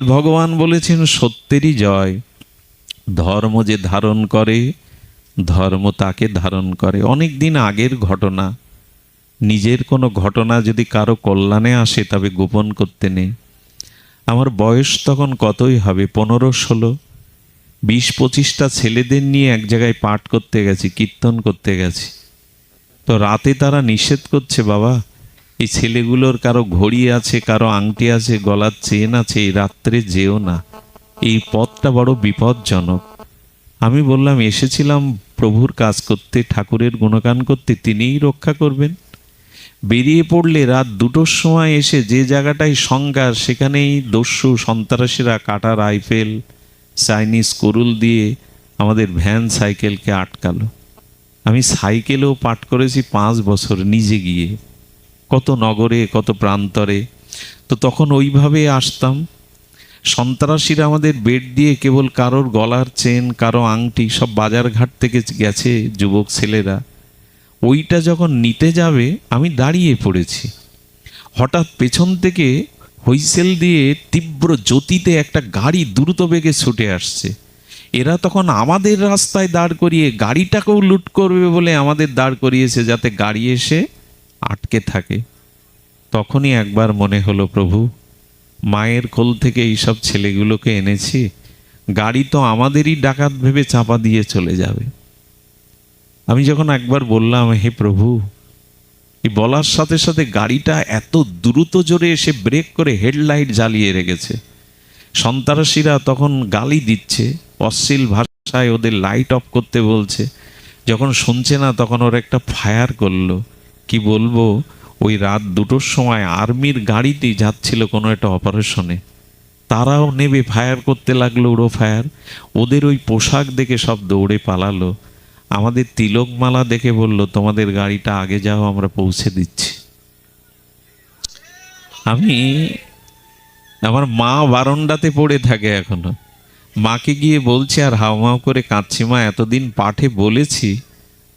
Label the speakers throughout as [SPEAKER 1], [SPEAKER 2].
[SPEAKER 1] ভগবান বলেছেন, সত্যেরই জয়। ধর্ম যে ধারণ করে, ধর্ম তাকে ধারণ করে। অনেক দিন আগের ঘটনা। নিজের কোনো ঘটনা যদি কারও কল্যাণে আসে, তবে গোপন করতে নেই। আমার বয়স তখন কতই হবে? পনেরো, ষোলো? বিশ, পঁচিশটা ছেলেদের নিয়ে এক জায়গায় পাঠ করতে গেছি, কীর্তন করতে গেছি। তো রাতে তারা নিষেধ করছে, বাবা। এই ছেলেগুলোর কারও ঘড়ি আছে, কারও আংটি আছে, গলার চেন আছে, এই রাত্রে যেও না। এই পথটা বড় বিপজ্জনক। আমি বললাম, এসেছিলাম প্রভুর কাজ করতে, ঠাকুরের গুণগান করতে, তিনিই রক্ষা করবেন। বেরিয়ে পড়লে রাত দুটোর সময় এসে যে জায়গাটায় সংজ্ঞা সেখানেই দস্যু, সন্ত্রাসীরা কাটা রাইফেল, চাইনিজ কুরুল দিয়ে আমাদের ভ্যান সাইকেলকে আটকালো। আমি সাইকেলেও পাঠ করেছি পাঁচ বছর, নিজে গিয়ে। কত নগরে, কত প্রান্তরে। তো তখন ওইভাবে আসতাম। সন্ত্রাসীরা আমাদের বেড দিয়ে কেবল কারোর গলার চেন, কারও আংটি সব বাজারঘাট থেকে গেছে যুবক ছেলেরা। ওইটা যখন নিতে যাবে, আমি দাঁড়িয়ে পড়েছি। হঠাৎ পেছন থেকে হুইসেল দিয়ে তীব্র জ্যোতিতে একটা গাড়ি দ্রুত বেগে ছুটে আসছে। এরা তখন আমাদের রাস্তায় দাঁড় করিয়ে গাড়িটাকেও লুট করবে বলে আমাদের দাঁড় করিয়েছে যাতে গাড়ি এসে আটকে থাকে। তখনই একবার মনে হলো, প্রভু, মায়ের কোল থেকে এইসব ছেলেগুলোকে এনেছি, গাড়ি তো আমাদেরই ডাকাত ভেবে চাপা দিয়ে চলে যাবে। আমি যখন একবার বললাম, হে প্রভু, এই বলার সাথে সাথে গাড়িটা এত দ্রুত জোরে এসে ব্রেক করে হেডলাইট জ্বালিয়ে রেখেছে। সন্ত্রাসীরা তখন গালি দিচ্ছে, অশ্লীল ভাষায় ওদের লাইট অফ করতে বলছে। যখন শুনছে না, তখন ওর একটা ফায়ার করল। কি বলব, ওই রাত দুটোর সময় আর্মির গাড়িটি যাচ্ছিল কোনো একটা অপারেশনে। তারাও নেবে ফায়ার করতে লাগল উড়ো ফায়ার। ওদের ওই পোশাক দেখে সব দৌড়ে পালালো। আমাদের তিলকমালা দেখে বলল, তোমাদের গাড়িটা আগে যাও, আমরা পৌঁছে দিচ্ছি। আমি আমার মা বারন্ডাতে পড়ে থাকে এখনও। মাকে গিয়ে বলছি, আর হাওমাও করে কাঁদছি মা, এতদিন পাঠে বলেছি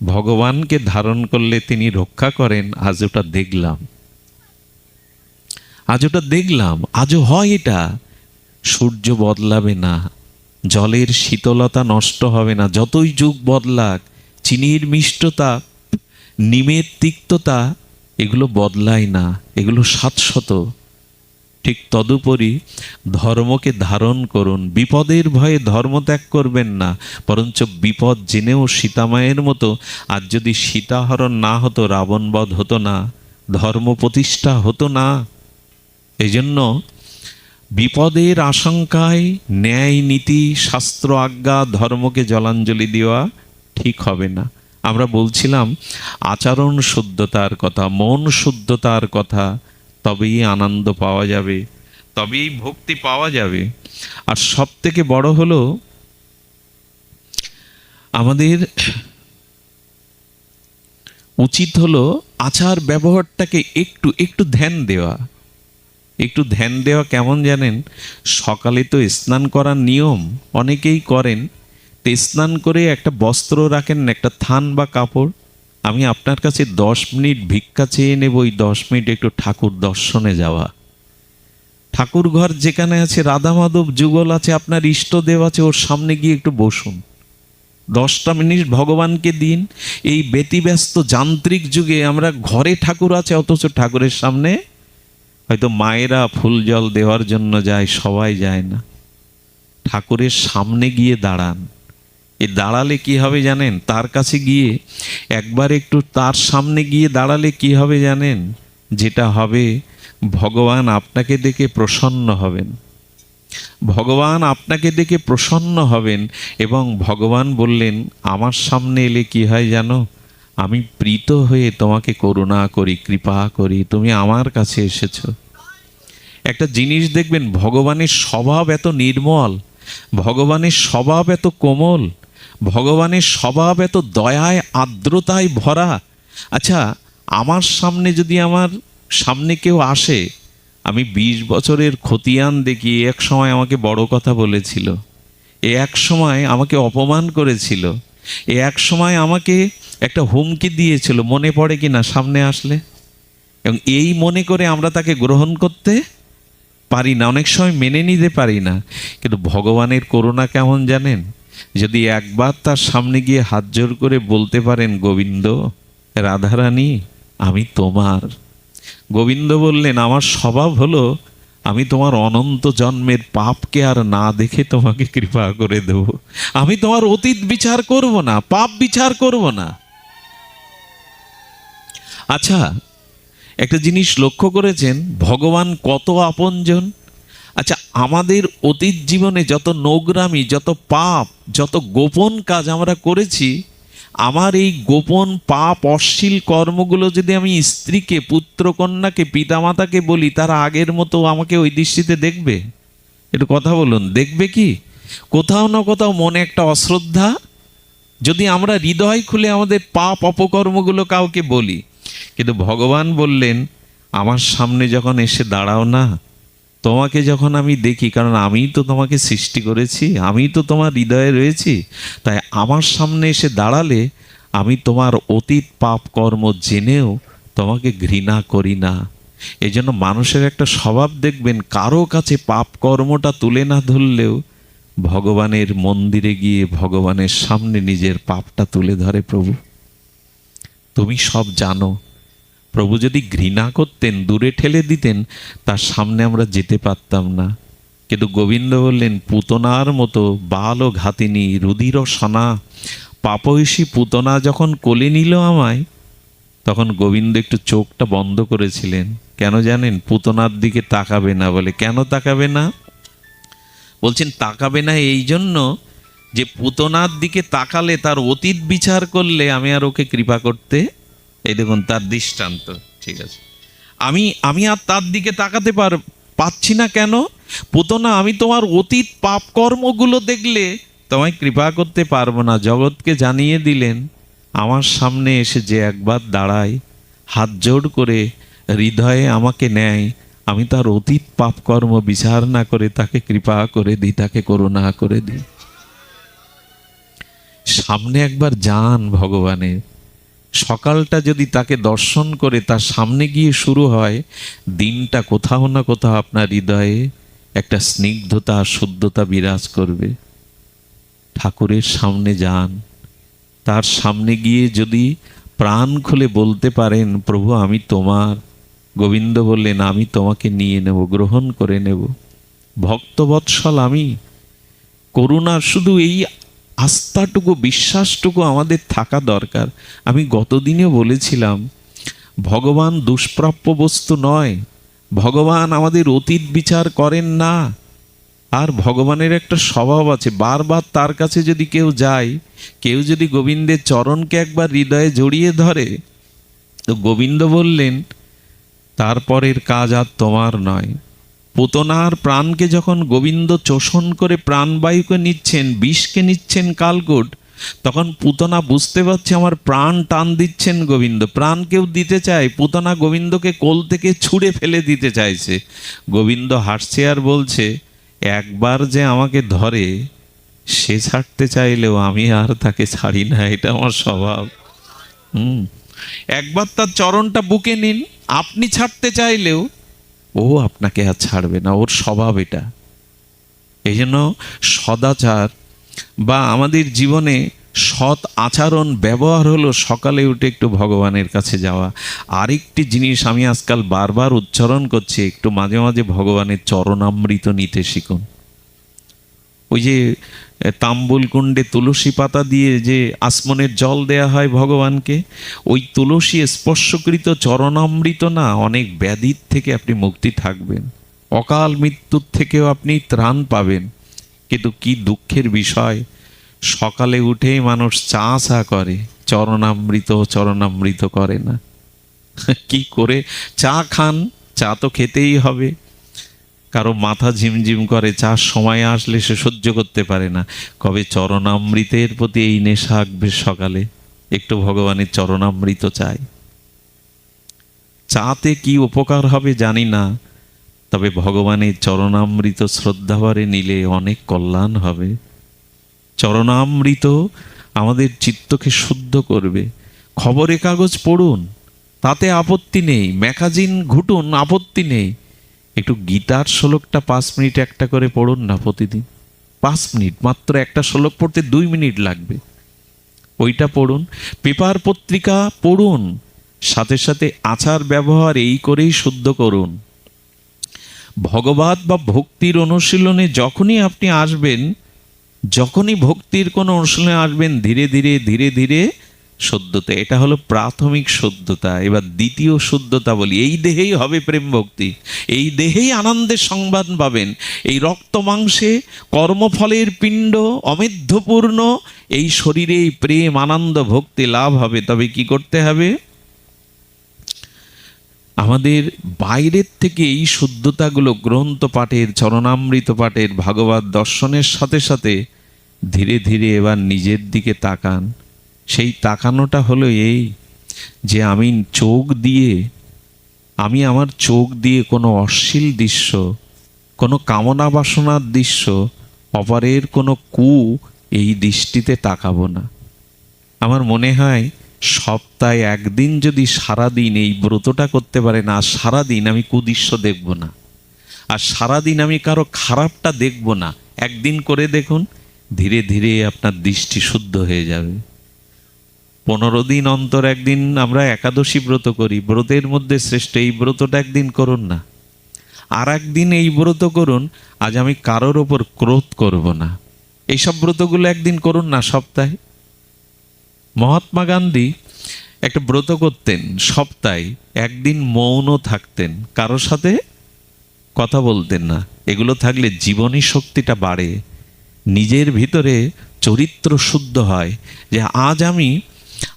[SPEAKER 1] ভগবানকে ধারণ করলে তিনি রক্ষা করেন, আজ ওটা দেখলাম। আজ ওটা দেখলাম আজও হয় এটা। সূর্য বদলাবে না, জলের শীতলতা নষ্ট হবে না, যতই যুগ বদলাক, চিনির মিষ্টতা, নিমের তিক্ততা, এগুলো বদলায় না, এগুলো শাশ্বত ঠিক তদুপরি ধর্মকে ধারণ করুন। বিপদের ভয়ে ধর্ম ত্যাগ করবেন না, বরঞ্চ বিপদ জেনেও সীতামায়ের মতো, আর যদি সীতাহরণ না হতো রাবণবধ হতো না, ধর্ম প্রতিষ্ঠা হতো না। এই জন্য বিপদের আশঙ্কায় ন্যায়, নীতি, শাস্ত্র, আজ্ঞা, ধর্মকে জলাঞ্জলি দেওয়া ঠিক হবে না। আমরা বলছিলাম, আচরণ শুদ্ধতার কথা, মন শুদ্ধতার কথা তবেই আনন্দ পাওয়া যাবে, তবেই ভক্তি পাওয়া যাবে। আর সব থেকে বড় হলো, আমাদের উচিত হলো আচার ব্যবহারটাকে একটু একটু ধ্যান দেওয়া। একটু ধ্যান দেওয়া কেমন জানেন? সকালে তো স্নান করার নিয়ম অনেকেই করেন। তো স্নান করে একটা বস্ত্র রাখেন, একটা থান বা কাপড়। আমি আপনার কাছে দশ মিনিট ভিক্ষা চেয়ে নেব, ওই দশ মিনিট একটু ঠাকুর দর্শনে যাওয়া। ঠাকুর ঘর যেখানে আছে রাধা মাধব যুগল আছে, আপনার ইষ্টদেব আছে, ওর সামনে গিয়ে একটু বসুন। দশটা মিনিট ভগবানকে দিন। এই ব্যতিব্যস্ত যান্ত্রিক যুগে আমরা ঘরে ঠাকুর আছে, অথচ ঠাকুরের সামনে হয়তো মায়েরা ফুল জল দেওয়ার জন্য যায়, সবাই যায় না। ঠাকুরের সামনে গিয়ে দাঁড়ান। এ দাঁড়ালে কি হবে জানেন? তার কাছে গিয়ে একবার একটু তার সামনে গিয়ে দাঁড়ালে কি হবে জানেন? যেটা হবে, ভগবান আপনাকে দেখে প্রসন্ন হবেন। ভগবান আপনাকে দেখে প্রসন্ন হবেন এবং ভগবান বললেন, আমার সামনে এলে কি হয় জানো? আমি প্রীত হয়ে তোমাকে করুণা করি, কৃপা করি, তুমি আমার কাছে এসেছ। একটা জিনিস দেখবেন, ভগবানের স্বভাব এত নির্মল, ভগবানের স্বভাব এত কোমল ভগবানের স্বভাব এত দয়ায়, আর্দ্রতায় ভরা। আচ্ছা আমার সামনে যদি আমার সামনে কেউ আসে, আমি বিশ বছরের খতিয়ান দেখি এক সময় আমাকে বড় কথা বলেছিল। এ এক সময় আমাকে অপমান করেছিল। এ এক সময় আমাকে একটা হুমকি দিয়েছিল, মনে পড়ে কি না সামনে আসলে? এবং এই মনে করে আমরা তাকে গ্রহণ করতে পারি না, অনেক সময় মেনে নিতে পারি না। কিন্তু ভগবানের করুণা কেমন জানেন? যদি একবার তার সামনে গিয়ে হাত জোর করে বলতে পারেন, গোবিন্দ, রাধারানী, আমি তোমার। গোবিন্দ বললেন, আমার স্বভাব হলো, আমি তোমার অনন্ত জন্মের পাপকে আর না দেখে তোমাকে কৃপা করে দেব। আমি তোমার অতীত বিচার করব না, পাপ বিচার করব না। আচ্ছা একটা জিনিস লক্ষ্য করেছেন, ভগবান কত আপনজন? আমাদের অতীত জীবনে যত নোংরামি যত পাপ, যত গোপন কাজ আমরা করেছি, আমার এই গোপন পাপ অশ্লীল কর্মগুলো যদি আমি স্ত্রীকে, পুত্রকন্যাকে, পিতামাতাকে বলি, তারা আগের মতো আমাকে ওই দৃষ্টিতে দেখবে? একটু কথা বলুন, দেখবে কি? কোথাও না কোথাও মনে একটা অশ্রদ্ধা। যদি আমরা হৃদয় খুলে আমাদের পাপ অপকর্মগুলো কাউকে বলি, কিন্তু ভগবান বললেন, আমার সামনে যখন এসে দাঁড়াও না তোমাকে যখন আমি দেখি, কারণ আমি তো তোমাকে সৃষ্টি করেছি আমি তো তোমার হৃদয়ে রয়েছি, তাই আমার সামনে এসে দাঁড়ালে আমি তোমার অতীত পাপ কর্ম জেনেও তোমাকে ঘৃণা করি না। এই জন্য মানুষের একটা স্বভাব দেখবেন, কারও কাছে পাপ কর্মটা তুলে না ধরলেও ভগবানের মন্দিরে গিয়ে ভগবানের সামনে নিজের পাপটা তুলে ধরে প্রভু। তুমি সব জানো প্রভু যদি ঘৃণা করতেন, দূরে ঠেলে দিতেন, তার সামনে আমরা যেতে পারতাম না। কিন্তু গোবিন্দ বললেন, পুতনার মতো বাল ও ঘাতিনি রুধির সনা পাপয়সী পুতনা যখন কোলে নিল আমায়, তখন গোবিন্দ একটু চোখটা বন্ধ করেছিলেন। কেন জানেন, পুতনার দিকে তাকাবে না বলে। কেন তাকাবে না? বলছেন, তাকাবে না এই জন্য যে পুতনার দিকে তাকালে তার অতীত বিচার করলে আমি আর ওকে কৃপা করতে এই দেখুন, তার দৃষ্টান্ত, ঠিক আছে। আমি আমি আর তার দিকে তাকাতে পার, পাচ্ছি না কেন? পুতনা, আমি তোমার অতীত পাপ কর্মগুলো দেখলে তোমায় কৃপা করতে পারব না। জগৎকে জানিয়ে দিলেন, আমার সামনে এসে যে একবার দাঁড়ায়, হাত জোড় করে হৃদয়ে আমাকে নেয়, আমি তার অতীত পাপ কর্ম বিচার না করে তাকে কৃপা করে দিই, তাকে করুণা করে দিই। সামনে একবার যান ভগবানের সকালটা যদি তাকে দর্শন করে তার সামনে গিয়ে শুরু হয়, দিনটা কোথাও না কোথাও আপনার হৃদয়ে একটা স্নিগ্ধতা, শুদ্ধতা বিরাজ করবে। ঠাকুরের সামনে যান। তার সামনে গিয়ে যদি প্রাণ খুলে বলতে পারেন, প্রভু, আমি তোমার। গোবিন্দ বললেন, আমি তোমাকে নিয়ে নেব, গ্রহণ করে নেব। ভক্তবৎসল আমি। করুণা শুধু এই আস্থাটুকু, বিশ্বাসটুকু আমাদের থাকা দরকার। আমি গতদিনেও বলেছিলাম, ভগবান দুষ্প্রাপ্য বস্তু নয়, ভগবান আমাদের অতীত বিচার করেন না। আর ভগবানের একটা স্বভাব আছে, বারবার তার কাছে যদি কেউ যায়, কেউ যদি গোবিন্দের চরণকে একবার হৃদয়ে জড়িয়ে ধরে, তো গোবিন্দ বললেন, তারপরের কাজ আর তোমার নয়। পুতনার প্রাণকে যখন গোবিন্দ চোষণ করে প্রাণবায়ুকে নিচ্ছেন, বিষকে নিচ্ছেন কালকোট, তখন পুতনা বুঝতে পারছে আমার প্রাণ টান দিচ্ছেন গোবিন্দ। প্রাণ কেউ দিতে চায়, পুতনা গোবিন্দকে কোল থেকে ছুঁড়ে ফেলে দিতে চাইছে। গোবিন্দ হাসছে আর বলছে, একবার যে আমাকে ধরে, সে ছাড়তে চাইলেও আমি আর তাকে ছাড়ি না, এটা আমার স্বভাব। হুম। একবার তার চরণটা বুকে নিন, আপনি ছাড়তে চাইলেও ও আপনাকে আর ছাড়বে না, ওর স্বভাব এটা। এই জন্য সদাচার বা আমাদের জীবনে সৎ আচরণ, ব্যবহার হলো সকালে উঠে একটু ভগবানের কাছে যাওয়া। আরেকটি জিনিস আমি আজকাল বারবার উচ্চারণ করছি, একটু মাঝে মাঝে ভগবানের চরণামৃত নিতে শিখুন। ওই যে তাম্বুল কুণ্ডে তুলসী পাতা দিয়ে যে আসমনের জল দেয়া হয় ভগবানকে, ওই তুলসী স্পর্শকৃত চরণামৃত না অনেক ব্যাধির থেকে আপনি মুক্তি থাকবেন। অকাল মৃত্যুর থেকেও আপনি ত্রাণ পাবেন। কিন্তু কি দুঃখের বিষয়, সকালে উঠেই মানুষ চা চা করে, চরণামৃত চরণামৃত করে না। কি করে চা খান? চা তো খেতেই হবে। কারও মাথা ঝিমঝিম করে চার সময় আসলে সে সহ্য করতে পারে না। কবে চরণামৃতের প্রতি এই নেশা আঁকবে সকালে? একটু ভগবানের চরণামৃত চাই। চাতে কি উপকার হবে জানি না, তবে ভগবানের চরণামৃত শ্রদ্ধাভরে নিলে অনেক কল্যাণ হবে। চরণামৃত আমাদের চিত্তকে শুদ্ধ করবে। খবরে কাগজ পড়ুন, তাতে আপত্তি নেই, ম্যাগাজিন ঘুটুন, আপত্তি নেই। একটু গীতার শ্লোকটা পাঁচ মিনিট একটা করে পড়ুন না প্রতিদিন। পাঁচ মিনিট, মাত্র একটা শ্লোক পড়তে দুই মিনিট লাগবে। ওইটা পড়ুন, পেপার পত্রিকা পড়ুন, সাথে সাথে আচার ব্যবহার এই করেই শুদ্ধ করুন। ভগবত বা ভক্তির অনুশীলনে যখনই আপনি আসবেন, যখনই ভক্তির কোনো অনুশীলনে আসবেন, ধীরে ধীরে ধীরে ধীরে শুদ্ধতা, এটা হলো প্রাথমিক শুদ্ধতা, এবার দ্বিতীয় শুদ্ধতা বলি, এই দেহেই হবে প্রেম ভক্তি, এই দেহেই আনন্দের সংবাদ পাবেন, এই রক্ত মাংসে কর্মফলের পিণ্ড অমেধ্যপূর্ণ, এই শরীরে এই প্রেম, আনন্দ, ভক্তি লাভ হবে, তবে কি করতে হবে? আমাদের বাইরের থেকে এই শুদ্ধতাগুলো গ্রন্থ পাঠের, চরণামৃত পাঠের, ভাগবত দর্শনের সাথে সাথে ধীরে ধীরে এবার নিজের দিকে তাকান। সেই তাকানোটা হলো এই যে আমি চোখ দিয়ে, আমি আমার চোখ দিয়ে কোনো অশ্লীল দৃশ্য, কোনো কামনা বাসনার দৃশ্য, অপরের কোনো কু এই দৃষ্টিতে তাকাবো না। আমার মনে হয় সপ্তাহে একদিন যদি সারাদিন এই ব্রতটা করতে পারে না সারাদিন আমি কুদৃশ্য দেখব না, আর সারাদিন আমি কারও খারাপটা দেখব না, একদিন করে দেখুন, ধীরে ধীরে আপনার দৃষ্টি শুদ্ধ হয়ে যাবে। পনেরো দিন অন্তর একদিন আমরা একাদশী ব্রত করি। ব্রতের মধ্যে শ্রেষ্ঠ এই ব্রতটা একদিন করুন না। আর একদিন এই ব্রত করুন, আজ আমি কারোর ওপর ক্রোধ করব না। এইসব ব্রতগুলো একদিন করুন না, সপ্তাহে। মহাত্মা গান্ধী একটা ব্রত করতেন, সপ্তাহে একদিন মৌন থাকতেন। কারোর সাথে কথা বলতেন না। এগুলো থাকলে জীবনী শক্তিটা বাড়ে। নিজের ভিতরে চরিত্র শুদ্ধ হয় যে, আজ আমি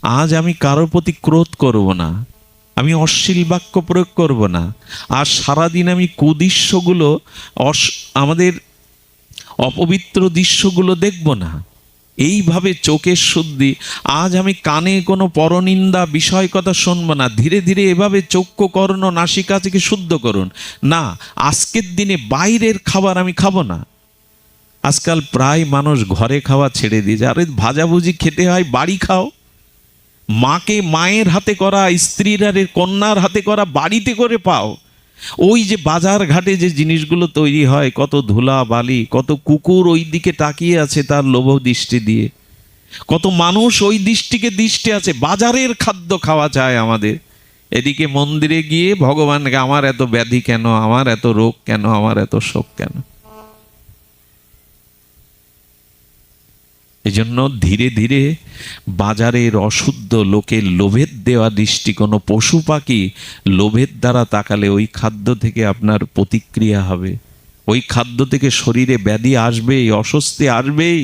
[SPEAKER 1] আজ আমি কারোর প্রতি ক্রোধ করব না, আমি অশ্লীল বাক্য প্রয়োগ করব না, আর সারাদিন আমি কুদৃশ্যগুলো, অস, আমাদের অপবিত্র দৃশ্যগুলো দেখব না। এইভাবে চোখের শুদ্ধি, আজ আমি কানে কোনো পরনিন্দা বিষয় কথা শুনব না, ধীরে ধীরে এভাবে চক্ষু কর্ণ নাসিকা থেকে শুদ্ধ করুন। না, আজকের দিনে বাইরের খাবার আমি খাব না। আজকাল প্রায় মানুষ ঘরে খাওয়া ছেড়ে দিয়েছে আরে ভাজাভুজি খেতে হয়, বাড়ি খাও। মাকে মায়ের হাতে করা স্ত্রীর কন্যার হাতে করা, বাড়িতে করে পাও। ওই যে বাজার ঘাটে যে জিনিসগুলো তৈরি হয়, কত ধুলা বালি, কত কুকুর ওই দিকে তাকিয়ে আছে তার লোভ দৃষ্টি দিয়ে। কত মানুষ ওই দৃষ্টিকে দৃষ্টি আছে, বাজারের খাদ্য খাওয়া চায় আমাদের। এদিকে মন্দিরে গিয়ে ভগবানকে, আমার এত ব্যাধি কেন? আমার এত রোগ কেন? আমার এত শোক কেন? এজন্য ধীরে ধীরে বাজারের অশুদ্ধ লোকের লোভের দেওয়া দৃষ্টি কোনো পশু পাখি লোভের দ্বারা তাকালে ওই খাদ্য থেকে আপনার প্রতিক্রিয়া হবে। ওই খাদ্য থেকে শরীরে ব্যাধি আসবেই, অস্বস্তি আসবেই,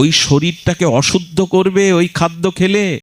[SPEAKER 1] ওই শরীরটাকে অশুদ্ধ করবে ওই খাদ্য খেলে।